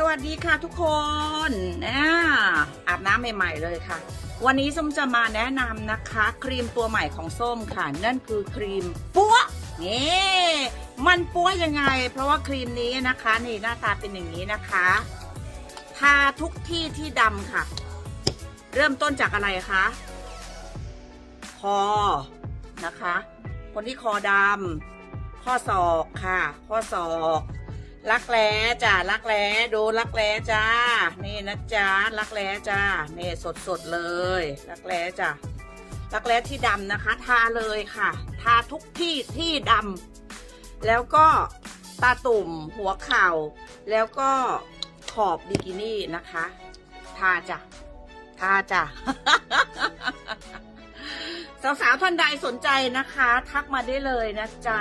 สวัสดีค่ะทุกคนนะอาบน้ำใหม่ ๆ เลยค่ะ วันนี้ส้มจะมาแนะนำนะคะ ครีมตัวใหม่ของส้มค่ะ นั่นคือครีมปัวนี่มันปัวยังไง เพราะว่าครีมนี้นะคะนี่หน้าตาเป็นอย่างนี้นะคะทาทุกที่ที่ดำค่ะ เริ่มต้นจากอะไรคะคอนะคะ คนที่คอดำข้อศอกค่ะ ข้อศอก รักแร้จ้ารักแร้ดูรักแร้จ้า นี่นะจ๊ะรักแร้จ้านี่สดสดเลย รักแร้จ้ารักแร้ที่ดำนะคะทาเลยค่ะ ทาทุกที่ที่ดำแล้วก็ตาตุ่มหัวเข่า แล้วก็ขอบบิกินี่นะคะ ทาจ้ะทาจ้ะสาวๆท่านใดสนใจนะคะ ทักมาได้เลยนะจ๊ะ